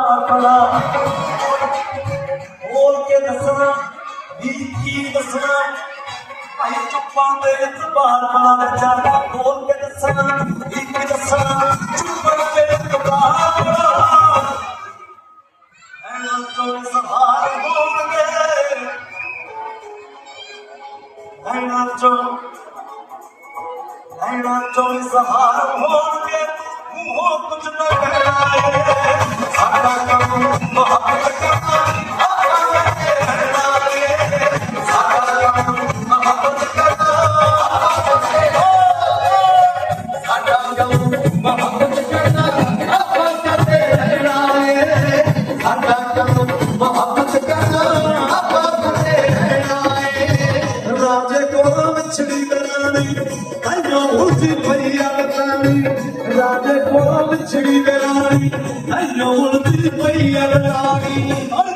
ਆਪਣਾ ਬੋਲ ਕੇ ਦੱਸਣਾ ਵੀ ਕੀ ਦੱਸਣਾ। ਭਾਈ ਚੁੱਪਾਂ ਦੇ ਜ਼ਬਾਨ ਬਣਾ ਜਾ ਬੋਲ ਕੇ ਦੱਸਣਾ ਵੀ ਕੀ ਦੱਸਣਾ। ਚੁੱਪਾਂ ਦੇ ਜ਼ਬਾਨ ਐਨਾ ਚੋਂ ਸਹਾਰ ਹੋਣਗੇ ਐਨਾ ਚੋਂ ਐਨਾ ਚੋਂ ਸਹਾਰ ਹੋਣਗੇ ਰਾਜੇ ਕੋਲ ਵਿਛੜੀ ਕਰਾਣੀ ਕਾਇਓ ਉਲਝੀ ਪਈ ਅਗਤਾਨੀ ਰਾਜੇ ਕੋਲ ਵਿਛੜੀ ਕਰਾਣੀ ਕਾਇਓ ਉਲਝੀ ਪਈ ਅਗਤਾਨੀ